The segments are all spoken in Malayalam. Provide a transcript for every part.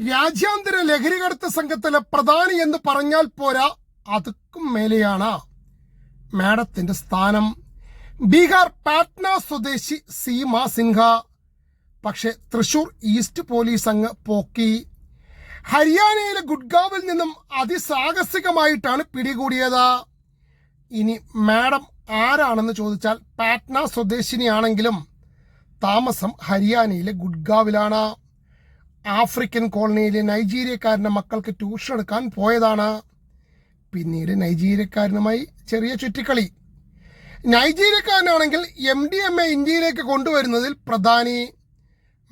രാജ്യാന്തര ലഹരികടത്ത് സംഘത്തിലെ പ്രധാനി എന്ന് പറഞ്ഞാൽ പോരാ അതുക്കും മേലെയാണ്. മാഡത്തിന്റെ സ്ഥാനം ബീഹാർ പാറ്റ്ന സ്വദേശി സീമ സിൻഹ. പക്ഷെ തൃശൂർ ഈസ്റ്റ് പോലീസ് അങ്ങ് പോക്കി. ഹരിയാനയിലെ ഗുഡ്ഗാവിൽ നിന്നും അതിസാഹസികമായിട്ടാണ് പിടികൂടിയത്. ഇനി മാഡം ആരാണെന്ന് ചോദിച്ചാൽ പാറ്റ്ന സ്വദേശിനിയാണെങ്കിലും താമസം ഹരിയാനയിലെ ഗുഡ്ഗാവിലാണ്. ആഫ്രിക്കൻ കോളനിയിലെ നൈജീരിയക്കാരന്റെ മക്കൾക്ക് ട്യൂഷൻ എടുക്കാൻ പോയതാണ്. പിന്നീട് നൈജീരിയക്കാരനുമായി ചെറിയ ചുറ്റിക്കളി. നൈജീരിയക്കാരനാണെങ്കിൽ എം ഡി എം എ ഇന്ത്യയിലേക്ക് കൊണ്ടുവരുന്നതിൽ പ്രധാനി.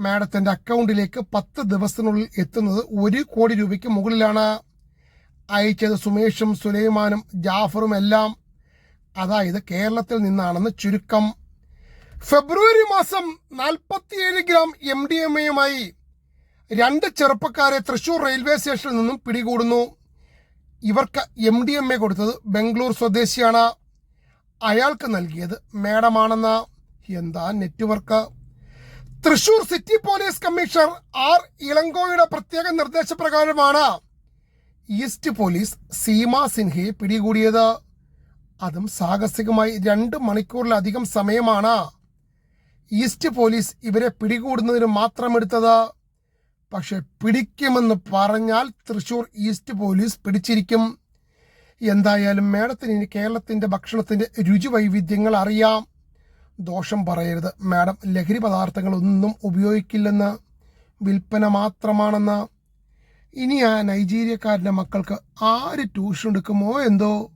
മാഡത്തിന്റെ അക്കൗണ്ടിലേക്ക് പത്ത് ദിവസത്തിനുള്ളിൽ എത്തുന്നത് ഒരു കോടി രൂപയ്ക്ക് മുകളിലാണ്. അയച്ചത് സുമേഷും സുലൈമാനും ജാഫറും എല്ലാം. അതായത് കേരളത്തിൽ നിന്നാണെന്ന് ചുരുക്കം. ഫെബ്രുവരി മാസം നാൽപ്പത്തിയേഴ് ഗ്രാം എം ഡി എം എയുമായി രണ്ട് ചെറുപ്പക്കാരെ തൃശൂർ റെയിൽവേ സ്റ്റേഷനിൽ നിന്നും പിടികൂടുന്നു. ഇവർക്ക് എം ഡി എം എ കൊടുത്തത് ബംഗളൂർ സ്വദേശിയാണ്. അയാൾക്ക് നൽകിയത് മേഡമാണെന്ന. എന്താ network? Thrissur city police commissioner R ഇളങ്കോയുടെ പ്രത്യേക നിർദ്ദേശപ്രകാരമാണ് ഈസ്റ്റ് പോലീസ് സീമ സിൻഹയെ പിടികൂടിയത്. അതും സാഹസികമായി രണ്ട് മണിക്കൂറിലധികം സമയമാണ്. ഈസ്റ്റ് പോലീസ് ഇവരെ പിടികൂടുന്നതിന് മാത്രം എടുത്തത്. പക്ഷെ പിടിക്കുമെന്ന് പറഞ്ഞാൽ തൃശൂർ ഈസ്റ്റ് പോലീസ് പിടിച്ചിരിക്കും. എന്തായാലും മാഡത്തിന് ഇനി കേരളത്തിന്റെ ഭക്ഷണത്തിന്റെ രുചി വൈവിധ്യങ്ങൾ അറിയാം. ദോഷം പറയരുത്. മാഡം ലഹരി പദാർത്ഥങ്ങളൊന്നും ഉപയോഗിക്കില്ലെന്ന്. വിൽപ്പന മാത്രമാണെന്ന്. ഇനി ആ നൈജീരിയക്കാരന്റെ മക്കൾക്ക് ആര് ട്യൂഷൻ എടുക്കുമോ എന്തോ?